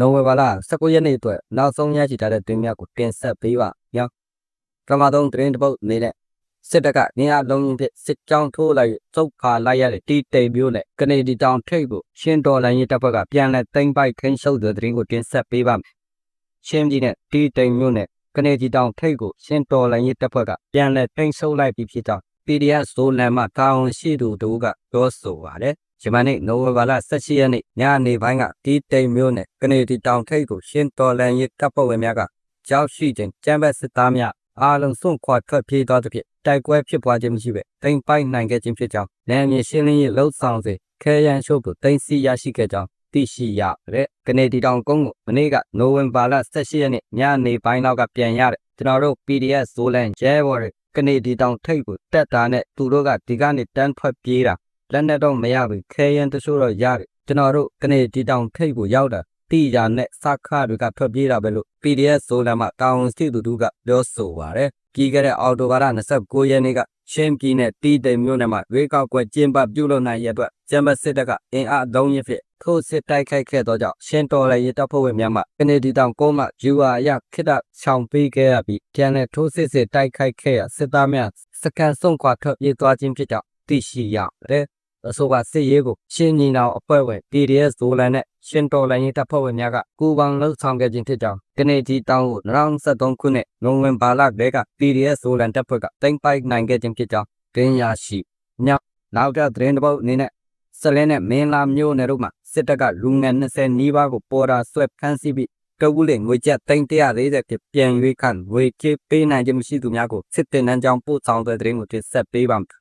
နိုဝင်ဘာလ19ရက်နေ့အတွက်နောက်ဆုံးရရှိထားတဲ့တွင်များကိုတင်ဆက်ပေးပါညောင်းပထမဆုံးသတင်းတစ်ပုဒ်အနေနဲ့စစ်တပ်ကနေရာလုံးရင်ဖြစ်စစ်ကြောင်းထိုးလိုက်စုတ်ခါလိုက်ရတဲ့တီတိမ်မျိုးနဲ့ကနေဒီတောင်ထိပ်ကိုရှင်းတော်လိုင်းရေးတပ်ဖွဲ့ကပြန်လည်သိမ်းပိုက်ခင်းရှုပ်တဲ့သတင်းကိုတင်ဆက်ပေးပါမယ်ရှင်းပြည်နဲ့တီတိမ်မျိုးနဲ့ကနေဒီတောင်ထိပ်ကိုရှင်းတော်လိုင်းရေးတပ်ဖွဲ့ကပြန်လည်သိမ်းဆုပ်လိုက်ပြီးဖြစ်ကြောင်း PDF ဇိုလန်မှာတာဝန်ရှိသူတို့ကပြောဆိုပါတယ်။ ယမန်နေ့နိုဝင်ဘာလ18ရက်နေ့ညနေပိုင်းကတီးတိမ်မျိုးနဲ့ကနေဒီတောင်ထိပ်ကိုရှင်းတော်လန်ရေးတပ်ဖွဲ့ဝင်များကကြောက်ရှိခြင်းကျမ်းဘက်စစ်သားများအားလုံးစွန့်ခွာထွက်ပြေးသွားသဖြင့်တိုက်ပွဲဖြစ်ပွားခြင်းမရှိဘဲတိမ်ပိုက်နိုင်ခဲ့ခြင်းဖြစ်ကြောင်းနာမည်ရှင်းလင်းရေးလှုပ်ဆောင်စေခဲရန်ရှို့ကိုတင်စီရရှိခဲ့ကြောင်းသိရှိရတဲ့ကနေဒီတောင်ကုန်းကိုမနေ့ကနိုဝင်ဘာလ18ရက်နေ့ညနေပိုင်းလောက်ကပြန်ရတယ်ကျွန်တော်တို့ PDF ဇိုလန်ရဲဘော်တွေကနေဒီတောင်ထိပ်ကိုတက်တာနဲ့သူတို့ကဒီကနေတန်းထွက်ပြေးတာ လက်နဲ့တော့မရဘူးခဲရန်တချို့တော့ရတယ်ကျွန်တော်တို့ကနေဒီတောင်ထိပ်ကိုရောက်တာတိရနဲ့စခတွေကထွက်ပြေးတာပဲလို့ PDF ဇိုလန်မှာတာဝန်ရှိသူတို့ကပြောဆိုပါတယ်ပြီးခဲ့တဲ့အော်တိုဘာလ29ရက်နေ့ကရှင်းပြည်နယ်တီးတိမ်မြို့နယ်မှာရွေးကောက်ပွဲကျင်းပပြုလုပ်နိုင်ရတဲ့ကျမ်းပတ်စစ်တပ်ကအင်အားအလုံးရဖြစ်ထိုးစစ်တိုက်ခိုက်ခဲ့သောကြောင့်ရှင်းတော်လည်းရတပ်ဖွဲ့ဝင်များမှကနေဒီတောင်ကုန်းမှယူအာရခိတချောင်ပေးခဲ့ရပြီးပြန်လည်ထိုးစစ်စစ်တိုက်ခိုက်ခဲ့ရစစ်သားများစကန်ဆုံးခွာထွက်ပြေးသွားခြင်းဖြစ်ကြောင်းသိရှိရပါတယ် အဆိုပါစစ်ရေးကိုရှင်းညီနောင်အဖွဲ့ဝင် PDS ဇိုလန်နဲ့ရှင်းတော်လိုင်းရေးတပ်ဖွဲ့ဝင်များကကူပေါင်းလှုပ်ဆောင်ခဲ့ခြင်းဖြစ်ကြောင်းကနေဒီတောင်ကို2023ခုနှစ်နိုဝင်ဘာလက PDS ဇိုလန်တပ်ဖွဲ့ကတင်ပိုက်နိုင်ခဲ့ခြင်းဖြစ်ကြောင်းတင်ရရှိညနောက်ကသတင်းတစ်ပုဒ်အနေနဲ့စလဲနဲ့မင်းလာမျိုးနယ်တို့မှာစစ်တပ်ကလူငယ်20နီးပါးကိုပေါ်တာဆွဲဖမ်းဆီးပြီးတဝူးလေငွေကျပ်340ဖြစ်ပြန်ရွေးခန့်ငွေကြေးပေးနိုင်ခြင်းမရှိသူများကိုစစ်တင်နှန်းကြောင်းပို့ဆောင်တဲ့သတင်းကိုတင်ဆက်ပေးပါမယ်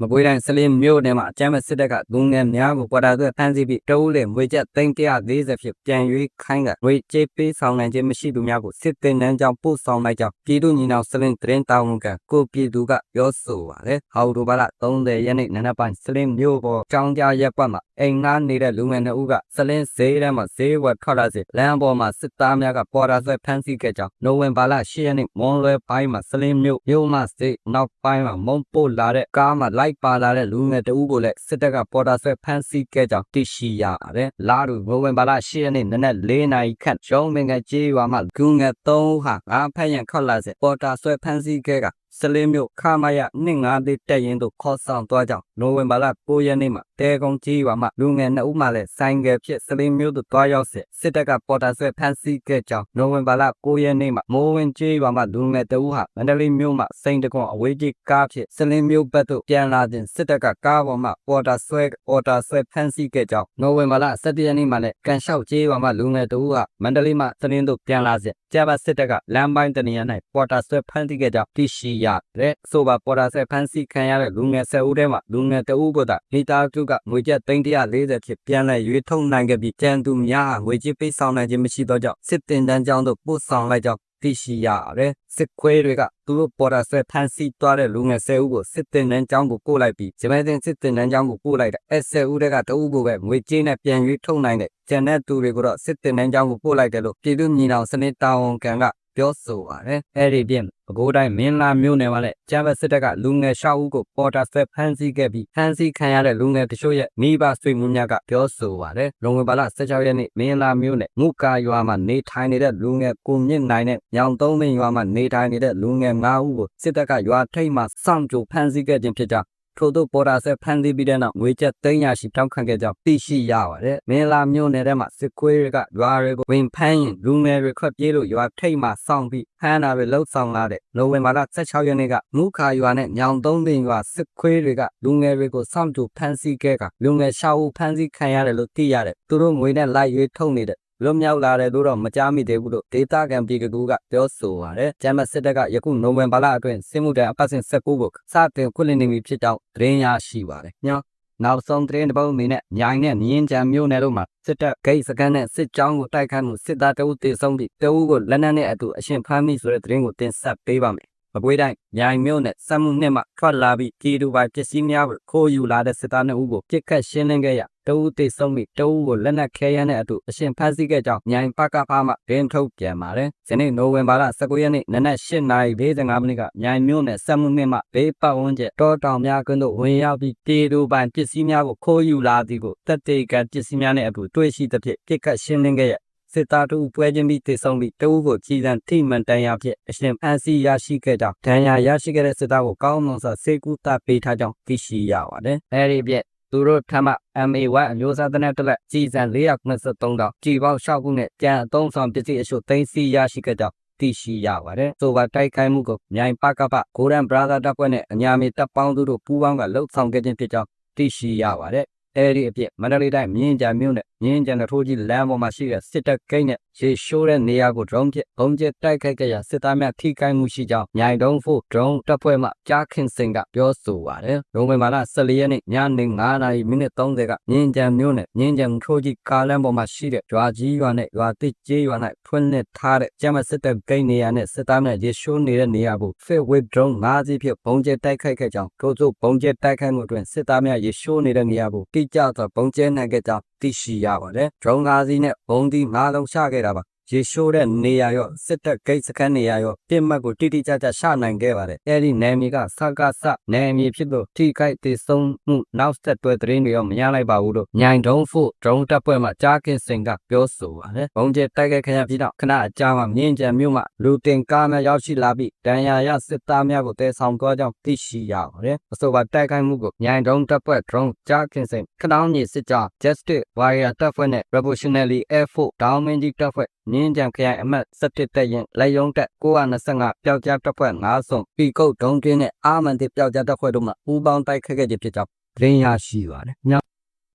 မကွေးတိုင်းစလင်းမြို့နယ်မှာအကြမ်းဖက်စစ်တပ်ကလူငယ်များကိုပေါ်တာဆွဲဖမ်းဆီးပြီးတဝူးလေငွေကျပ်340ဖြစ်ပြန်ရွေးခိုင်းကငွေကြေးပေးဆောင်နိုင်ခြင်းမရှိသူများကိုစစ်တင်နှန်းကြောင်းပို့ဆောင်လိုက်ကြောင်းပြည်သူညီနောင်စလင်းသတင်းတောင်းဝန်ကကိုပြည်သူကပြောဆိုပါတယ်။ဟောက်တိုဘာလ30ရက်နေ့နနက်ပိုင်းစလင်းမြို့ပေါ်ကြောင်းကြားရက်ကွက်မှာအိမ်ငှားနေတဲ့လူငယ်နှစ်ဦးကစလင်းဈေးထဲမှာဈေးဝယ်ထွက်လာစေလမ်းပေါ်မှာစစ်သားများကပေါ်တာဆွဲဖမ်းဆီးခဲ့ကြောင်းနိုဝင်ဘာလ10ရက်နေ့မွန်လွယ်ပိုင်းမှာစလင်းမြို့မြို့မဈေးနောက်ပိုင်းမှာမုံပို့လာတဲ့ကားမှာလိုက်ပါလာတဲ့လူငယ်တဦးကိုလည်းစစ်တပ်ကပေါ်တာဆွဲဖမ်းဆီးခဲ့ကြောင်းသိရှိရပါတယ်။လာတူနိုဝင်ဘာလ10ရက်နေ့နနက်4နာရီခန့်ရုံးမင်္ဂကျေးရွာမှာလူငယ်3ဦးဟာငါးဖက်ရန်ထွက်လာစေပေါ်တာဆွဲဖမ်းဆီးခဲ့က စလင်းမြို့ခမာယ254တက်ရင်တို့ခေါ်ဆောင်သွားကြောင်းနိုဝင်ဘာလ9ရက်နေ့မှာတဲကုန်းကြီးရွာမှာလူငယ်2ဦးမှလည်းဆိုင်ကယ်ဖြစ်စလင်းမြို့သို့သွားရောက်စစ်စစ်တပ်ကပေါ်တာဆွဲဖမ်းဆီးခဲ့ကြောင်းနိုဝင်ဘာလ9ရက်နေ့မှာမိုးဝင်ကြီးရွာမှာလူငယ်2ဦးဟာမန္တလေးမြို့မှာစိန်တကွန်အဝေးကြီးကားဖြစ်စလင်းမြို့ဘက်သို့ပြန်လာတဲ့စစ်တပ်ကကားပေါ်မှာပေါ်တာဆွဲပေါ်တာဆွဲဖမ်းဆီးခဲ့ကြောင်းနိုဝင်ဘာလ17ရက်နေ့မှာလည်းကန်လျှောက်ကြီးရွာမှာလူငယ်2ဦးဟာမန္တလေးမှာစလင်းသို့ပြန်လာစစ်ကျဘစစ်တပ်ကလမ်းပိုင်းတနေရာ၌ပေါ်တာဆွဲဖမ်းဆီးခဲ့ကြောင်းသိရှိရတဲ့ဆိုပါပေါ်တာဆွဲဖမ်းဆီးခံရတဲ့လူငယ်10ဦးထဲမှာလူငယ်2ဦးကိုသာမိသားစုကငွေကျပ်340ဖြစ်ပြန်လည်ရွေးထုတ်နိုင်ခဲ့ပြီးကျန်သူများဟာငွေကြေးပေးဆောင်နိုင်ခြင်းမရှိသောကြောင့်စစ်တင်တန်းကြောင်းသို့ပို့ဆောင်လိုက်ကြောင်းသိရှိရပါတယ်စစ်ခွေးတွေကသူတို့ပေါ်တာဆွဲဖမ်းဆီးသွားတဲ့လူငယ်10ဦးကိုစစ်တင်တန်းကြောင်းကိုပို့လိုက်ပြီးဂျမဲတင်စစ်တင်တန်းကြောင်းကိုပို့လိုက်တဲ့အဲ10ဦးတွေကတအုပ်ကိုပဲငွေကြေးနဲ့ပြန်ရွေးထုတ်နိုင်တဲ့ကျန်တဲ့သူတွေကိုတော့စစ်တင်တန်းကြောင်းကိုပို့လိုက်တယ်လို့ပြည်သူညီနောင်စနစ်တာဝန်ခံက ပြောဆိုပါတယ်။အဲဒီပြင်ပဲခူးတိုင်းမင်းလာမြို့နယ်မှာလည်းကျန်းဘတ်စစ်တပ်ကလူငယ်ရှောက်ဦးကိုပေါ်တာဆွဲဖမ်းဆီးခဲ့ပြီးဖမ်းဆီးခံရတဲ့လူငယ်တချို့ရဲ့မိဘဆွေမျိုးများကပြောဆိုပါတယ်။လုံဝင်ပါလ16ရက်နေ့မင်းလာမြို့နယ်ငုကာရွာမှာနေထိုင်နေတဲ့လူငယ်ကိုမြင့်နိုင်တဲ့ညောင်သုံးမင်းရွာမှာနေထိုင်နေတဲ့လူငယ်9ဦးကိုစစ်တပ်ကရွာထိပ်မှာစောင့်ကြိုဖမ်းဆီးခဲ့ခြင်းဖြစ်ကြောင်း ထို့သို့ပေါ်တာဆက်ဖန်သေးပြီးတဲ့နောက်ငွေကျပ်300ရှိတောင်းခံခဲ့ကြောင်းသိရှိရပါတယ်။မင်းလာမြို့နယ်ထဲမှာစစ်ခွေးတွေကရွာတွေကိုဝင်ဖမ်းရင်လူငယ်တွေခွက်ပြေးလို့ရွာထိပ်မှာစောင့်ပြီးဖမ်းတာတွေလှုပ်ဆောင်လာတဲ့နိုဝင်ဘာလ16ရက်နေ့ကမူခါရွာနဲ့ညောင်သုံးပင်ရွာစစ်ခွေးတွေကလူငယ်တွေကိုစောင့်ကြိုဖမ်းဆီးခဲ့ကလူငယ်ရှောက်ဦးဖမ်းဆီးခံရတယ်လို့သိရတယ်။သူတို့ငွေနဲ့လိုက်ရွေးထုတ်နေတဲ့ လွတ်မြောက်လာတယ်လို့တော့မကြားမိသေးဘူးလို့ဒေတာကန်ပြည်ကကူကပြောဆိုပါတယ်။ဂျမ်မစစ်တပ်ကယခုနိုဝင်ဘာလအတွင်းစစ်မှုထမ်းအပတ်စဉ်19ကိုစတင်ခွင့်လင်းနေပြီဖြစ်ကြောင်းသတင်းရရှိပါတယ်။ညောနောက်ဆုံးသတင်းတစ်ပုဒ်အနေနဲ့ညိုင်နဲ့မြင်းကြံမြို့နယ်တို့မှာစစ်တပ်ဂိတ်စကန်နဲ့စစ်ကြောင်းကိုတိုက်ခိုက်မှုစစ်သားတအုပ်တေဆုံးပြီးတအုပ်ကိုလက်နက်နဲ့အတူအရှင်ဖမ်းမိဆိုတဲ့သတင်းကိုတင်ဆက်ပေးပါမယ်။ မကွေးတိုင်းမြိုင်မြို့နယ်စက်မှုနှစ်မှထွက်လာပြီးပြည်သူပိုင်ပစ္စည်းများကိုခိုးယူလာတဲ့စစ်သားနှစ်ဦးကိုပြစ်ခတ်ရှင်းလင်းခဲ့ရတဦးတိတ်ဆုံးပြီးတဦးကိုလက်နက်ခဲယမ်းနဲ့အတူအရှင်ဖမ်းဆီးခဲ့ကြောင်းမြိုင်ပကဖားမှဒင်းထုတ်ပြန်ပါတယ်။ယနေ့နိုဝင်ဘာလ19ရက်နေ့နနက်8:45မိနစ်ကမြိုင်မြို့နယ်စက်မှုနှစ်မှဘေးပတ်ဝန်းကျင်တောတောင်များကွင်းသို့ဝင်ရောက်ပြီးတေတူပိုင်ပစ္စည်းများကိုခိုးယူလာသည်ကိုတပ်တေကန်ပစ္စည်းများနဲ့အတူတွေ့ရှိသဖြင့်ပြစ်ခတ်ရှင်းလင်းခဲ့ရ စစစ်သားတို့ပွဲချင်းပြီးတေဆုံးပြီးတဦးကိုကြီးစံထိမှန်တန်ရာဖြင့်အရှင်အန်စီရရှိခဲ့ကြောင်းဒဏ်ရာရရှိခဲ့တဲ့စစ်သားကိုကောင်းမွန်စွာစေကူတာပေးထားကြောင်းသိရှိရပါတယ်။အဲဒီပြည့်သူတို့ထမ MA1 အမျိုးသားတနက်တက်လက်ကြီးစံ493တောင်ကြီးပေါင်း6ခုနဲ့ကြံအသုံးဆောင်ပစ္စည်းအရှုသိမ်းဆည်းရရှိခဲ့ကြောင်းသိရှိရပါတယ်။ဆိုပါတိုက်ခိုက်မှုကိုမြိုင်ပကပဂိုရန်ဘရာသာတပ်ဖွဲ့နဲ့အညာမီတပ်ပေါင်းသူတို့ပူးပေါင်းကလှုပ်ဆောင်ခဲ့ခြင်းဖြစ်ကြောင်းသိရှိရပါတယ်။အဲဒီအဖြစ်မန္တလေးတိုင်းမြင်းကြံမြို့နယ် မြင်းကြံထိုးကြီးလမ်းပေါ်မှာရှိတဲ့စစ်တပ်ဂိတ်နဲ့ရေရှိုးတဲ့နေရာကို drone ဖြင့်ဘုံကျဲတိုက်ခိုက်ခဲ့ရာစစ်သားများထိခိုက်မှုရှိကြောင်းမြိုင်တုံးဖို့ drone တပ်ဖွဲ့မှကြားခင်စင်ကပြောဆိုပါတယ်။ရိုဝင်ဘာလ14ရက်နေ့ညနေ9:30မိနစ်30ကမြင်းကြံမြို့နယ်မြင်းကြံထိုးကြီးကားလမ်းပေါ်မှာရှိတဲ့ရွာကြီးရွာနဲ့ရွာတစ်ကျေးရွာ၌ဖွင့်လှစ်ထားတဲ့ကျမ်းမစစ်တပ်ဂိတ်နေရာနဲ့စစ်သားများရေရှိုးနေတဲ့နေရာကို fit with drone ၅စီးဖြင့်ဘုံကျဲတိုက်ခိုက်ခဲ့ကြောင်းထို့သို့ဘုံကျဲတိုက်ခိုက်မှုအတွင်းစစ်သားများရေရှိုးနေတဲ့နေရာကိုတိကျစွာဘုံကျဲနိုင်ခဲ့ကြောင်းသိရှိရပါတယ်။ drone ၅စီးနဲ့ဘုံဒီ၅လုံးချခဲ့တာပါ ရေရှိုးတဲ့နေရာရောစစ်တပ်ဂိတ်စခန်းနေရာရောပြစ်မှတ်ကိုတိတိကျကျရှနိုင်ခဲ့ပါတယ်။အဲဒီနယ်မြေကစကားစနယ်မြေဖြစ်လို့ထိခိုက်ဒေဆုံးမှုနောက်ဆက်တွဲသတင်းတွေရောမရလိုက်ပါဘူးလို့ညိုင်တုံးဖို့ drone တပ်ဖွဲ့မှကြားကင်စင်ကပြောဆိုပါတယ်။ဘုံကျဲတိုက်ခိုက်ခဲ့ရပြီးတော့ခဏအကြာမှမြင်းကြံမြို့မှလူတင်ကားများရောက်ရှိလာပြီးဒဏ်ရာရစစ်သားများကိုတဲဆောင်သွားကြောင်းသိရှိရပါတယ်။အဆိုပါတိုက်ခိုက်မှုကိုညိုင်တုံးတပ်ဖွဲ့ drone ကြားကင်စင်ခဏောင်းကြီးစစ်ကြော Justice Warrior တပ်ဖွဲ့နဲ့ Revolutionary Air Force တောင်းမင်းကြီးတပ်ဖွဲ့မြင်းကြံခရိုင်အမှတ်17တပ်ရင်လက်ယုံတပ်925ပျောက်ကြားတပ်ဖွဲ့9ဆုံပီကုတ်ဒုံးတွင်းနဲ့အာမန်တိပျောက်ကြားတပ်ဖွဲ့တို့မှပူးပေါင်းတိုက်ခတ်ခဲ့ခြင်းဖြစ်ကြောင်းသတင်းရရှိပါတယ်။ည